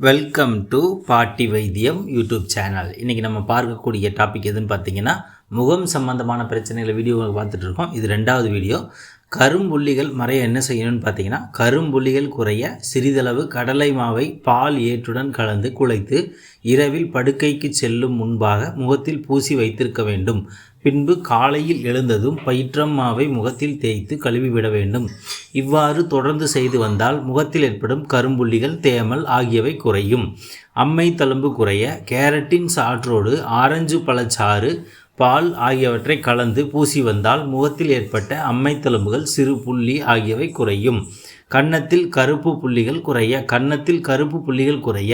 Welcome to பாட்டி வைத்தியம் YouTube channel இன்றைக்கி நம்ம பார்க்கக்கூடிய டாபிக் எதுன்னு பார்த்தீங்கன்னா முகம் சம்பந்தமான பிரச்சனைகளை வீடியோ பார்த்துட்ருக்கோம் இது ரெண்டாவது வீடியோ கரும்புள்ளிகள் மறைய என்ன செய்யணும்னு பார்த்தீங்கன்னா கரும்புள்ளிகள் குறைய சிறிதளவு கடலை மாவை பால் ஏற்றுடன் கலந்து குழைத்து இரவில் படுக்கைக்கு செல்லும் முன்பாக முகத்தில் பூசி வைத்திருக்க வேண்டும். பின்பு காலையில் எழுந்ததும் பயிற்றம் மாவை முகத்தில் தேய்த்து கழுவி விட வேண்டும். இவ்வாறு தொடர்ந்து செய்து வந்தால் முகத்தில் ஏற்படும் கரும்புள்ளிகள் தேமல் ஆகியவை குறையும். அம்மை தழும்பு குறைய கேரட்டின் சாற்றோடு ஆரஞ்சு பழச்சாறு பால் ஆகியவற்றை கலந்து பூசி வந்தால் முகத்தில் ஏற்பட்ட அம்மை தழும்புகள் சிறு புள்ளி ஆகியவை குறையும். கன்னத்தில் கருப்பு புள்ளிகள் குறைய கன்னத்தில் கருப்பு புள்ளிகள் குறைய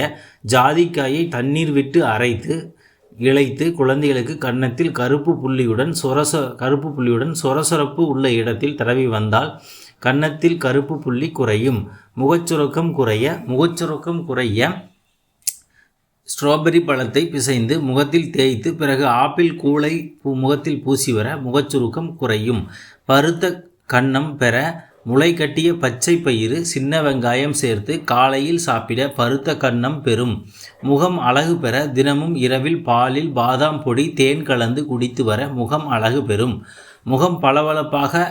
ஜாதிக்காயை தண்ணீர் விட்டு அரைத்து இழைத்து குழந்தைகளுக்கு கன்னத்தில் கருப்பு புள்ளியுடன் சொரச கருப்பு புள்ளியுடன் சொரசொரப்பு உள்ள இடத்தில் தடவி வந்தால் கன்னத்தில் கருப்பு புள்ளி குறையும். முகச்சுரக்கம் குறைய முகச்சுரக்கம் குறைய ஸ்ட்ராபெரி பழத்தை பிசைந்து முகத்தில் தேய்த்து பிறகு ஆப்பிள் கூளை முகத்தில் பூசி வர முகச்சுருக்கம் குறையும். பருத்த கன்னம் பெற முளை கட்டிய பச்சை பயிறு சின்ன வெங்காயம் சேர்த்து காலையில் சாப்பிட பருத்த கன்னம் பெறும். முகம் அழகு பெற தினமும் இரவில் பாலில் பாதாம் பொடி தேன் கலந்து குடித்து வர முகம் அழகு பெறும். முகம் பளபளப்பாக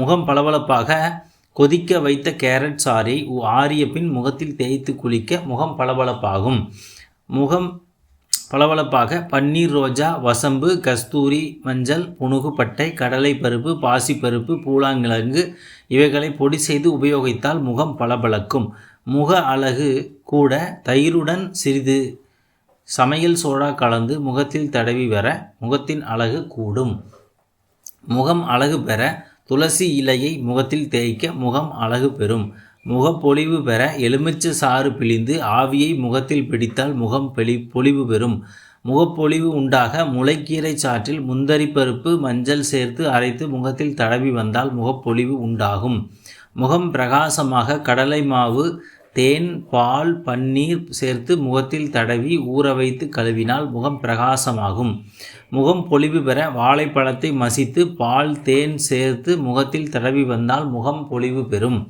முகம் பளபளப்பாக கொதிக்க வைத்த கேரட் சாறை ஆறிய பின் முகத்தில் தேய்த்து குளிக்க முகம் பளபளப்பாகும். முகம் பளபளப்பாக பன்னீர் ரோஜா வசம்பு கஸ்தூரி மஞ்சள் புணுகுப்பட்டை கடலை பருப்பு பாசிப்பருப்பு பூலாங்கிழங்கு இவைகளை பொடி செய்து உபயோகித்தால் முகம் பளபளக்கும். முக அழகு கூட தயிருடன் சிறிது சமையல் சோடா கலந்து முகத்தில் தடவி வர முகத்தின் அழகு கூடும். முகம் அழகு பெற துளசி இலையை முகத்தில் தேய்க்க முகம் அழகு பெறும். முகப்பொலிவு பெற எலுமிச்சை சாறு பிழிந்து ஆவியை முகத்தில் பிடித்தால் முகம் பெளி பொலிவு பெறும். முகப்பொலிவு உண்டாக முளைக்கீரை சாற்றில் முந்தரி பருப்பு மஞ்சள் சேர்த்து அரைத்து முகத்தில் தடவி வந்தால் முகப்பொலிவு உண்டாகும். முகம் பிரகாசமாக கடலை மாவு தேன் பால் பன்னீர் சேர்த்து முகத்தில் தடவி ஊற வைத்து கழுவினால் முகம் பிரகாசமாகும். முகம் பொலிவு பெற வாழைப்பழத்தை மசித்து பால் தேன் சேர்த்து முகத்தில் தடவி வந்தால் முகம் பொலிவு பெறும்.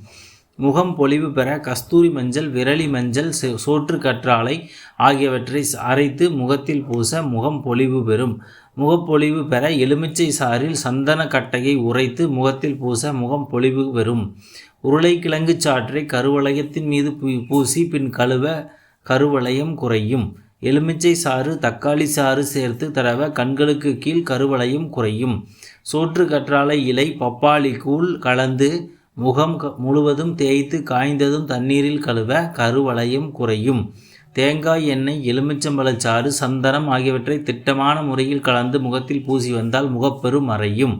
முகம் பொலிவு பெற கஸ்தூரி மஞ்சள் விரலி மஞ்சள் சோற்று கற்றாழை ஆகியவற்றை அரைத்து முகத்தில் பூச முகம் பொலிவு பெறும். முகப்பொலிவு பெற எலுமிச்சை சாறில் சந்தன கட்டையை உரைத்து முகத்தில் பூச முகம் பொலிவு பெறும். உருளைக்கிழங்கு சாற்றை கருவளையத்தின் மீது பூசி பின் கழுவ கருவளையம் குறையும். எலுமிச்சை சாறு தக்காளி சாறு சேர்த்து தடவ கண்களுக்கு கீழ் கருவளையம் குறையும். சோற்று கற்றாழை இலை பப்பாளி கூழ் கலந்து முகம் முழுவதும் தேய்த்து காய்ந்ததும் தண்ணீரில் கழுவ கருவளையம் குறையும். தேங்காய் எண்ணெய் எலுமிச்சம்பழச்சாறு சந்தனம் ஆகியவற்றை திட்டமான முறையில் கலந்து முகத்தில் பூசி வந்தால் முகப்பெரு மறையும்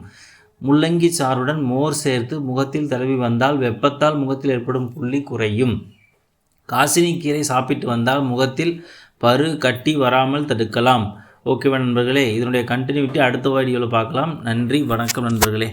முள்ளங்கி சாறுடன் மோர் சேர்த்து முகத்தில் தடவி வந்தால் வெப்பத்தால் முகத்தில் ஏற்படும் புள்ளி குறையும். காசினி கீரை சாப்பிட்டு வந்தால் முகத்தில் பரு கட்டி வராமல் தடுக்கலாம். ஓகேவா நண்பர்களே? இதனுடைய கண்டினியூட்டி அடுத்த வீடியோவில் பார்க்கலாம். நன்றி வணக்கம் நண்பர்களே.